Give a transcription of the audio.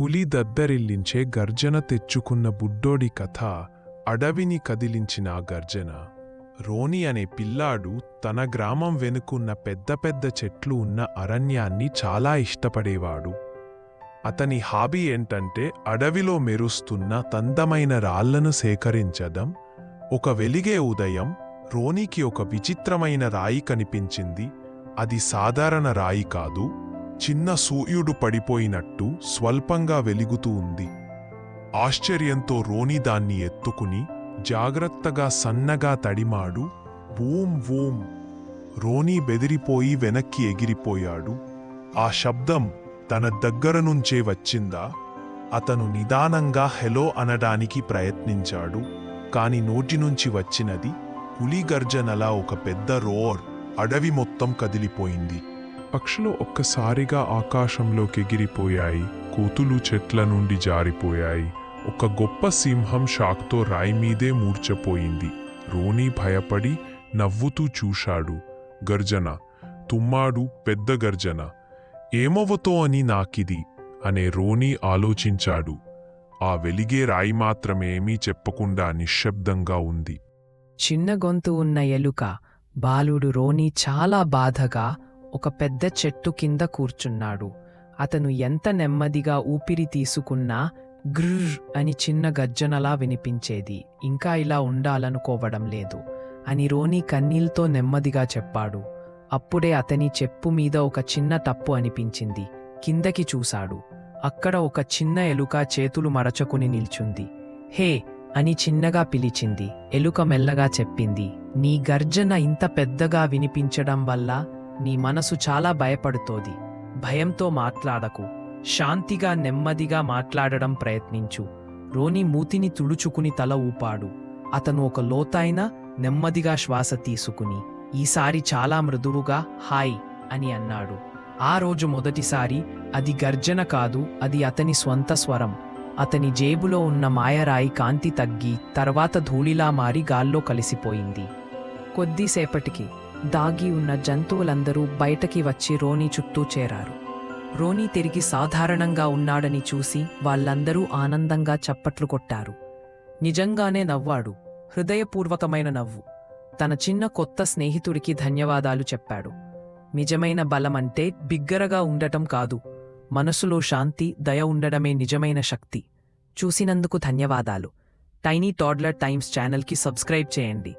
పులి దద్దరిల్లించే గర్జన తెచ్చుకున్న బుడ్డోడి కథ అడవిని కదిలించిన ఆ గర్జన. రోని అనే పిల్లాడు తన గ్రామం వెనుకున్న పెద్ద పెద్ద చెట్లు ఉన్న అరణ్యాన్ని చాలా ఇష్టపడేవాడు. అతని హాబీ ఏంటంటే అడవిలో మెరుస్తున్న తందమైన రాళ్ళను సేకరించడం. ఒక వెలిగే ఉదయం రోనికి ఒక విచిత్రమైన రాయి కనిపించింది. అది సాధారణ రాయి కాదు. చిన్న సూర్యుడు పడిపోయినట్టు స్వల్పంగా వెలుగుతూ ఉంది. ఆశ్చర్యంతో రోని దాన్ని ఎత్తుకుని జాగ్రత్తగా సన్నగా తడిమాడు వూం వూం రోనీ బెదిరిపోయి వెనక్కి ఎగిరిపోయాడు. ఆ శబ్దం తన దగ్గర నుంచే వచ్చిందా? అతను నిదానంగా హెలో అనడానికి ప్రయత్నించాడు. కాని నోటి నుంచి వచ్చినది పులిగర్జనలా ఒక పెద్ద రోర్ అడవి మొత్తం కదిలిపోయింది. పక్షులు ఒక్కసారిగా ఆకాశంలోకి ఎగిరిపోయాయి. కోతులు చెట్ల నుండి జారిపోయాయి. ఒక గొప్ప సింహం షాక్తో రాయి మీదే మూర్చపోయింది. రోనీ భయపడి నవ్వుతూ చూశాడు. గర్జన. తుమ్మాడు పెద్ద గర్జన. ఏమవ్వతో అని నాకిది? అనే రోనీ ఆలోచించాడు. ఆ వెలిగే రాయి మాత్రమేమీ చెప్పకుండా నిశ్శబ్దంగా ఉంది. చిన్న గొంతు ఉన్న ఎలుక. బాలుడు రోణి చాలా బాధగా ఒక పెద్ద చెట్టు కింద కూర్చున్నాడు. అతను ఎంత నెమ్మదిగా ఊపిరి తీసుకున్నా గ్రుర్ అని చిన్న గర్జనలా వినిపించేది. ఇంకా ఇలా ఉండాలనుకోవడం లేదు అని రోని కన్నీల్తో నెమ్మదిగా చెప్పాడు. అప్పుడే అతని చెప్పు మీద ఒక చిన్న తప్పు అనిపించింది. కిందకి చూశాడు. అక్కడ ఒక చిన్న ఎలుక చేతులు మరచకుని నిల్చుంది. హే! అని చిన్నగా పిలిచింది. ఎలుక మెల్లగా చెప్పింది. నీ గర్జన ఇంత పెద్దగా వినిపించడం వల్ల నీ మనసు చాలా భయపడుతోంది. భయంతో మాట్లాడకు. శాంతిగా నెమ్మదిగా మాట్లాడడం ప్రయత్నించు. రోని మూతిని తుడుచుకుని తల ఊపాడు. అతను ఒక లోతైన నెమ్మదిగా శ్వాస తీసుకుని ఈసారి చాలా మృదువుగా హాయ్ అని అన్నాడు. ఆ రోజు మొదటిసారి అది గర్జన కాదు అది అతని స్వంత స్వరం. అతని జేబులో ఉన్న మాయరాయి కాంతి తగ్గి తర్వాత ధూళిలా మారి గాల్లో కలిసిపోయింది. కొద్దిసేపటికి దాగి ఉన్న జంతువులందరూ బయటకి వచ్చి రోనీ చుట్టూ చేరారు. రోనీ తిరిగి సాధారణంగా ఉన్నాడని చూసి వాళ్ళందరూ ఆనందంగా చప్పట్లు కొట్టారు. నిజంగానే నవ్వాడు. హృదయపూర్వకమైన నవ్వు. తన చిన్న కొత్త స్నేహితుడికి ధన్యవాదాలు చెప్పాడు. నిజమైన బలమంటే బిగ్గరగా ఉండటం కాదు. మనసులో శాంతి దయ ఉండడమే నిజమైన శక్తి. చూసినందుకు ధన్యవాదాలు. టైనీ టాడ్లర్ టైమ్స్ ఛానల్కి సబ్స్క్రైబ్ చేయండి.